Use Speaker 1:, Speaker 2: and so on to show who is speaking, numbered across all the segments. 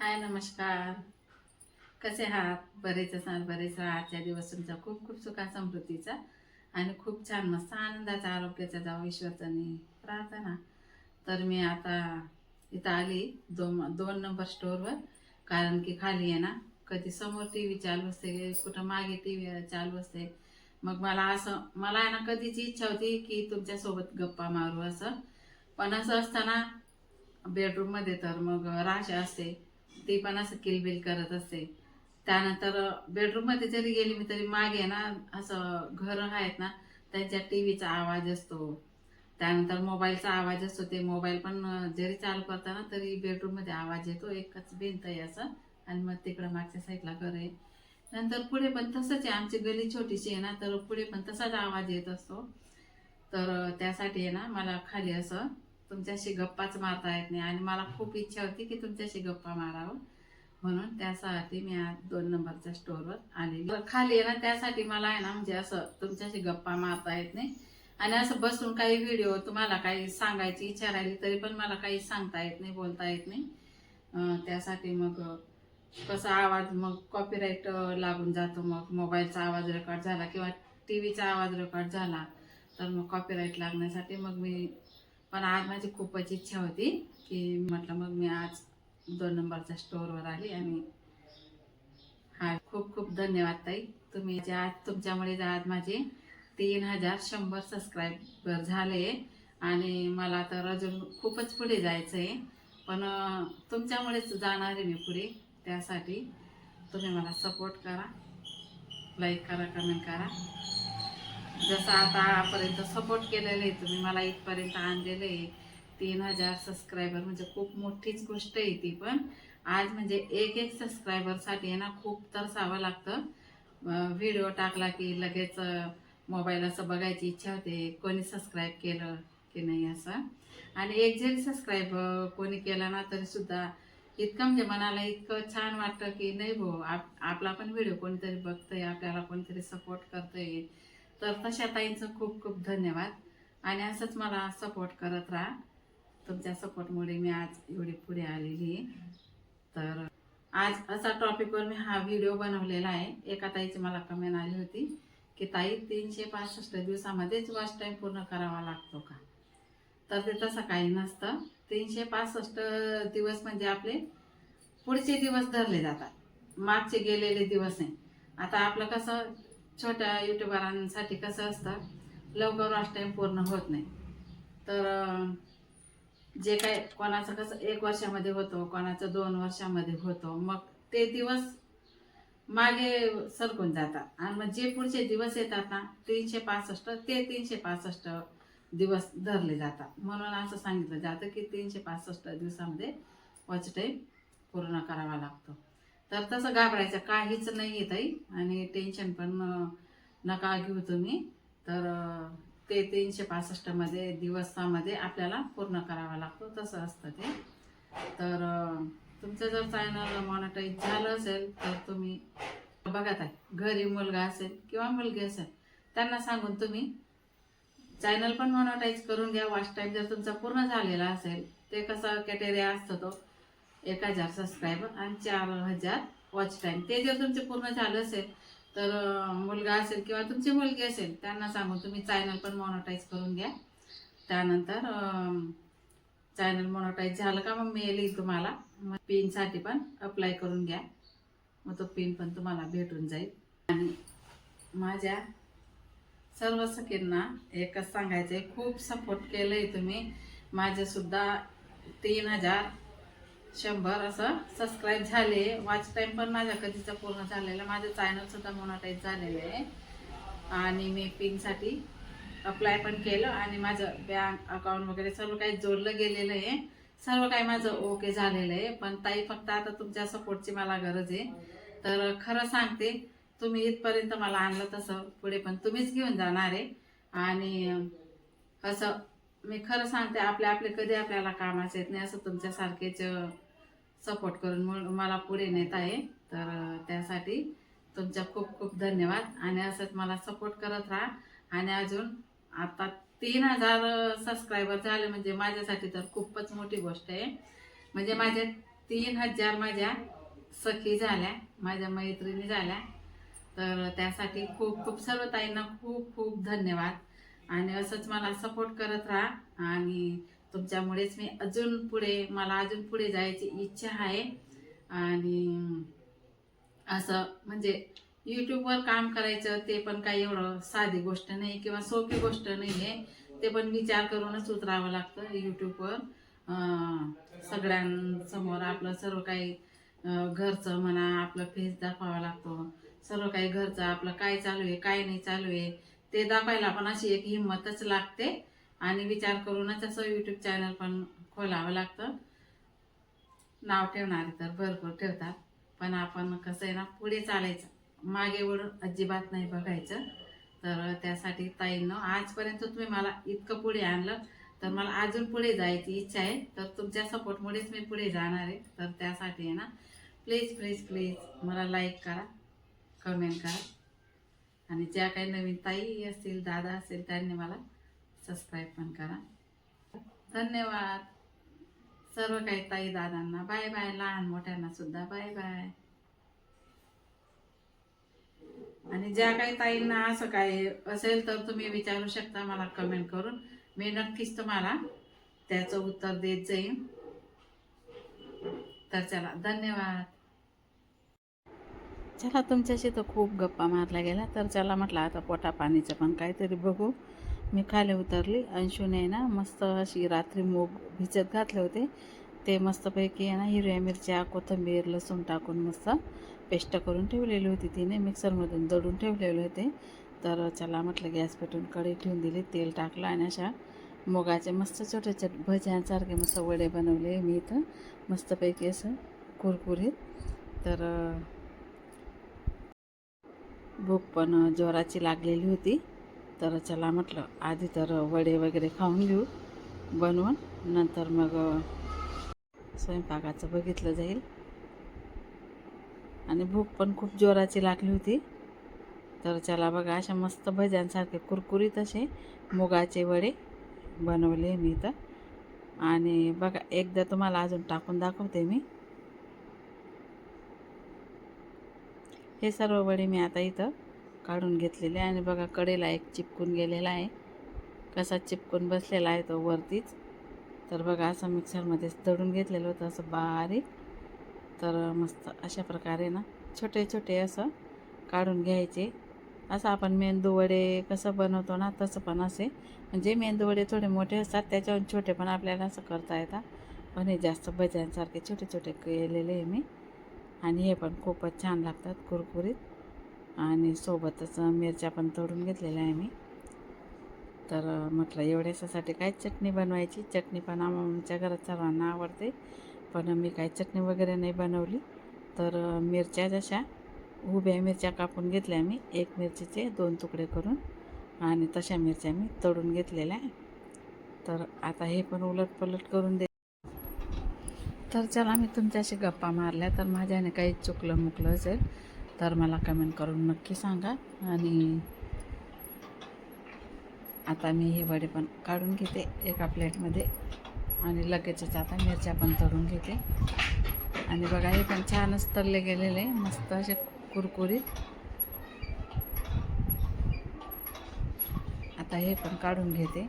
Speaker 1: हाय नमस्कार. कसे आहात? बरेच असाल बरेच राहा. आजच्या दिवस तुमचा खूप खूप सुखा समृद्धीचा आणि खूप छान मस्त आनंदाचा आरोग्याचा जाऊ ईश्वरचानी प्रार्थना. तर मी आता इथं आली दोन दोन नंबर स्टोअरवर कारण की खाली आहे ना कधी समोर टी व्ही चालू असते कुठं मागे टी व्ही चालू असते. मग मला असं मला आहे ना कधीची इच्छा होती की तुमच्यासोबत गप्पा मारू असं. पण असं असताना बेडरूममध्ये तर मग राशा असते. ती पण असं किलबिल करत असते. त्यानंतर बेडरूममध्ये जरी गेली मी तरी मागे ना असं घरं आहेत ना त्यांच्या टी व्हीचा आवाज असतो. त्यानंतर मोबाईलचा आवाज असतो. ते मोबाईल पण जरी चालू करताना तरी बेडरूममध्ये आवाज येतो. एकच भिंत आहे असं. आणि मग तिकडं मागच्या साईडला घर आहे. नंतर पुढे पण तसंच आहे. आमची गली छोटीशी आहे ना तर पुढे पण तसाच आवाज येत असतो. तर त्यासाठी आहे ना मला खाली असं तुमच्याशी गप्पाच मारता येत नाही. आणि मला खूप इच्छा होती की तुमच्याशी गप्पा मारावं. म्हणून त्यासाठी मी आज दोन नंबरच्या स्टोअरवर आलेली. खाली आहे ना त्यासाठी मला आहे ना म्हणजे असं तुमच्याशी गप्पा मारता येत नाही. आणि असं बसून काही व्हिडिओ तुम्हाला काही सांगायची इच्छा राहिली तरी पण मला काही सांगता येत नाही बोलता येत नाही. त्यासाठी मग कसा आवाज मग कॉपीराईट लागून जातो. मग मोबाईलचा आवाज रेकॉर्ड झाला किंवा टी व्हीचा आवाज रेकॉर्ड झाला तर मग कॉपीराईट लागण्यासाठी मग मी पण आज माझी खूपच इच्छा होती की म्हटलं मग मी आज दोन नंबरच्या स्टोअरवर आली आणि हा खूप खूप धन्यवाद ताई. तुम्ही जे आज तुमच्यामुळे आज माझे तीन हजार शंभर सबस्क्रायबर झाले आणि मला तर अजून खूपच पुढे जायचं आहे पण तुमच्यामुळेच जाणार आहे मी पुढे. त्यासाठी तुम्ही मला सपोर्ट करा. लाईक करा कमेंट करा. जसं आता आपर्यंत सपोर्ट केलेलं आहे तुम्ही मला इथपर्यंत आणलेलं आहे. तीन हजार सबस्क्रायबर म्हणजे खूप मोठीच गोष्ट आहे ती पण. आज म्हणजे एक एक सबस्क्रायबरसाठी आहे ना खूप तरसावं लागतं. व्हिडिओ टाकला की लगेच मोबाईल असं बघायची इच्छा होते कोणी सबस्क्राईब केलं की नाही असं. आणि एक जरी सबस्क्राईब कोणी केलं ना तरीसुद्धा इतकं म्हणजे मनाला इतकं छान वाटतं की नाही भाऊ आप आपला पण व्हिडिओ कोणीतरी बघतंय आपल्याला कोणीतरी सपोर्ट करतंय. तर तशा ताईंचं खूप खूप धन्यवाद. आणि असंच मला सपोर्ट करत राहा. तुमच्या सपोर्टमुळे मी आज एवढी पुढे आलेली आहे. तर आज असा टॉपिकवर मी हा व्हिडिओ बनवलेला आहे. एका ताईची मला कमेंट आली होती की ताई तीनशे पासष्ट दिवसामध्येच वॉच टाईम पूर्ण करावा लागतो का? तर ते तसं काही नसतं. तीनशे पासष्ट दिवस म्हणजे आपले पुढचे दिवस धरले जातात. मागचे गेलेले दिवस नाही आता आपलं कसं छोट्या युट्यूबरांसाठी कसं असतं लवकर वॉच टाईम पूर्ण होत नाही. तर जे काय कोणाचं कसं एक वर्षामध्ये होतो कोणाचं दोन वर्षामध्ये होतो मग ते दिवस मागे सरकून जातात. आणि मग जे पुढचे दिवस येतात ना तीनशे पासष्ट ते तीनशे पासष्ट दिवस धरले जातात. म्हणून असं सांगितलं जातं की तीनशे पासष्ट दिवसामध्ये वॉच टाईम पूर्ण करावा लागतो. तर तसं घाबरायचं काहीच नाही येत आई आणि टेन्शन पण नका घेऊ तुम्ही. तर ते तीनशे पासष्टमध्ये दिवसामध्ये आपल्याला पूर्ण करावा लागतो. तसं असतं ते. तर तुमचं जर चॅनल मॉनिटाईज झालं असेल तर तुम्ही बघत आहे घरी मुलगा असेल किंवा मुलगी असेल त्यांना सांगून तुम्ही चॅनल पण मॉनिटाईज करून घ्या. वॉच टाईम जर तुमचा पूर्ण झालेला असेल ते कसं कॅटेरिया असतो तो एक हजार सबस्क्रायबर आणि चार हजार वॉच टाईम ते जर तुमचे पूर्ण झालं असेल तर मुलगा असेल किंवा तुमची मुलगी असेल त्यांना सांगून तुम्ही चॅनल पण मॉनिटाईज करून घ्या. त्यानंतर चॅनल मॉनिटाईज झालं का मग मेल येईल तुम्हाला. मग पिनसाठी पण अप्लाय करून घ्या. मग तो पिन पण तुम्हाला भेटून जाईल. आणि माझ्या सर्व सखींना एकच सांगायचं आहे खूप सपोर्ट केलं आहे तुम्ही. माझेसुद्धा तीन हजार शंभर असं सबस्क्राईब झाले. वॉच टाईम पण माझ्या कधीचा पूर्ण झालेला माझं चॅनलसुद्धा मोनाटाईज झालेलं आहे. आणि मी पिनसाठी अप्लाय पण केलं आणि माझं बँक अकाउंट वगैरे सर्व काही जोडलं गेलेलं आहे. सर्व काही माझं ओके झालेलं आहे. पण ताई फक्त आता तुमच्या सपोर्टची मला गरज आहे. तर खरं सांगते तुम्ही इथपर्यंत मला आणलं तसं पुढे पण तुम्हीच घेऊन जाणार आहे. आणि असं मी खरं सांगते आपले आपले कधी आपल्याला कामाचे येत नाही असं तुमच्यासारखेच सपोर्ट करून मला पुढे नेत आहे. तर त्यासाठी तुमचा खूप खूप धन्यवाद. आणि असंच मला सपोर्ट करत राहा. आणि अजून आता तीन हजार सबस्क्रायबर झाले म्हणजे माझ्यासाठी तर खूपच मोठी गोष्ट आहे. म्हणजे माझे तीन हजार माझ्या सखी झाल्या माझ्या मैत्रिणी झाल्या. तर त्यासाठी खूप खूप सर्व ताईंना खूप खूप धन्यवाद. आणि असंच मला सपोर्ट करत राहा. आणि तुमच्यामुळेच मी अजून पुढे मला अजून पुढे जायची इच्छा आहे. आणि असं म्हणजे यूट्यूबवर काम करायचं ते पण काही एवढं साधी गोष्ट नाही किंवा सोपी गोष्ट नाही आहे ते पण विचार करूनच उतरावं लागतं यूट्यूबवर सगळ्यांसमोर आपलं सर्व काही घरचं म्हणा आपलं फेस दाखवावा लागतो. सर्व काही घरचं आपलं काय चालू आहे काय नाही चालू आहे ते दाखवायला पण अशी एक हिंमतच लागते. आणि विचार करूनच असं यूट्यूब चॅनल पण खोलावं लागतं. नाव ठेवणारे तर भरपूर ठेवतात. पण आपण कसं आहे ना पुढे चालायचं. मागे वळून अजिबात नाही बघायचं. तर त्यासाठी ताईंनो आजपर्यंत तुम्ही मला इतकं पुढे आणलं. तर मला अजून पुढे जायची इच्छा आहे. तर तुमच्या सपोर्टमुळेच मी पुढे जाणार आहे. तर त्यासाठी आहे ना प्लीज प्लीज प्लीज मला लाईक करा कमेंट करा. आणि ज्या काही नवीन ताई असतील दादा असेल त्यांनी मला सबस्क्राईब पण करा. धन्यवाद. सर्व काही ताई दादांना बाय बाय. लहान मोठ्यांना सुद्धा बाय बाय. आणि ज्या काही ताईंना असं काही असेल तर तुम्ही विचारू शकता मला कमेंट करून. मी नक्कीच तुम्हाला त्याचं उत्तर देत जाईन. तर चला धन्यवाद. चला तुमच्याशी तर खूप गप्पा मारल्या गेल्या. तर चला म्हटलं आता पोटा पाणीचं पण काहीतरी बघू. मी खाली उतरली अंशूने ना मस्त अशी रात्री मूग भिजत घातले होते. ते मस्तपैकी आहे ना हिरव्या मिरच्या कोथिंबीर लसूण टाकून मस्त पेस्ट करून ठेवलेली होती तिने. मिक्सरमधून दळून ठेवलेले होते. तर चला म्हटलं गॅस पेटून कढई ठेवून दिली तेल टाकलं आणि अशा मुगाचे मस्त छोटे छोटे भज्यांसारखे मस्त वडे बनवले मी इथं. मस्तपैकी असं कुरकुरीत. तर भूक पण जोराची लागलेली होती. तर चला म्हटलं आधी तर वडे वगैरे खाऊन घेऊ बनवून नंतर मग स्वयंपाकाचं बघितलं जाईल. आणि भूक पण खूप जोराची लागली होती. तर चला बघा अशा मस्त भज्यांसारखे कुरकुरीत असे मुगाचे वडे बनवले मी तर आणि बघा एकदा तुम्हाला अजून टाकून दाखवते मी. हे सर्व वडे मी आता इथं काढून घेतलेले आणि बघा कडेला एक चिपकून गेलेला आहे. कसा चिपकून बसलेला आहे तो वरतीच. तर बघा असं मिक्सरमध्येच दडून घेतलेलं होतं असं बारीक. तर मस्त अशा प्रकारे ना छोटे छोटे असं काढून घ्यायचे. असं आपण मेंदू वडे कसं बनवतो ना तसं पण असे. म्हणजे मेंदू वडे थोडे मोठे असतात त्याच्याहून छोटे पण आपल्याला असं करता येतात. पण हे जास्त भज्यांसारखे छोटे छोटे केलेले आहे मी. आणि हे पण खूपच छान लागतात कुरकुरीत. आणि सोबतच मिरच्या पण तोडून घेतलेल्या आहे मी. तर म्हटलं एवढ्यासाठी काय चटणी बनवायची? चटणी पण आमच्या घरात सर्वांना आवडते. पण मी काय चटणी वगैरे नाही बनवली. तर मिरच्या जशा उभ्या मिरच्या कापून घेतल्या मी एक मिरचीचे दोन तुकडे करून आणि तशा मिरच्या मी तळून घेतलेल्या आहे. तर आता हे पण उलट पलट करून दे तर चला मी तुमच्याशी गप्पा मारल्या. तर माझ्याने काही चुकलं मुकलं असेल तर मला कमेंट करून नक्की सांगा. आणि आता मी हे वडे पण काढून घेते एका प्लेटमध्ये आणि लगेचच आता मिरच्या पण तळून घेते. आणि बघा हे पण छानच तळले गेलेले मस्त असे कुरकुरीत. आता हे पण काढून घेते.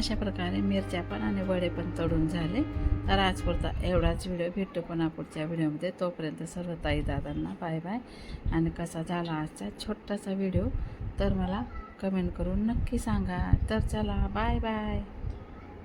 Speaker 1: अशा प्रकारे मिरच्या पण आणि वडे पण तळून झाले. तर आजपुरता एवढाच व्हिडिओ भेटतो पुन्हा पुढच्या व्हिडिओमध्ये. तोपर्यंत सर्व ताई दादांना बाय बाय. आणि कसा झाला आजचा छोटासा व्हिडिओ तर मला कमेंट करून नक्की सांगा. तर चला बाय बाय.